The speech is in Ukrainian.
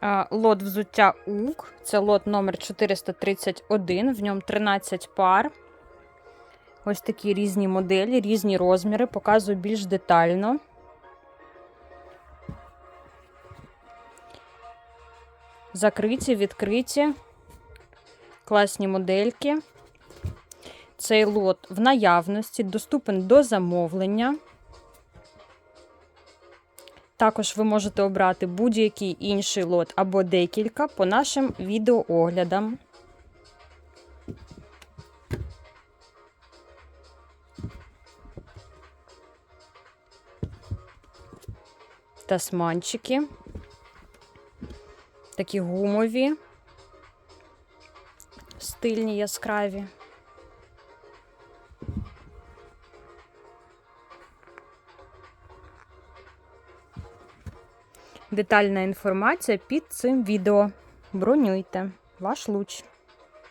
А, Лот взуття УК. Це лот номер 431. В ньому 13 пар. Ось такі різні моделі, різні розміри. Показую більш детально. Закриті, відкриті. Класні модельки. Цей лот в наявності, доступен до замовлення. Також ви можете обрати будь-який інший лот або декілька по нашим відеооглядам. Тасманчики. Такі гумові, стильні, яскраві. Детальна інформація під цим відео. Бронюйте ваш луч.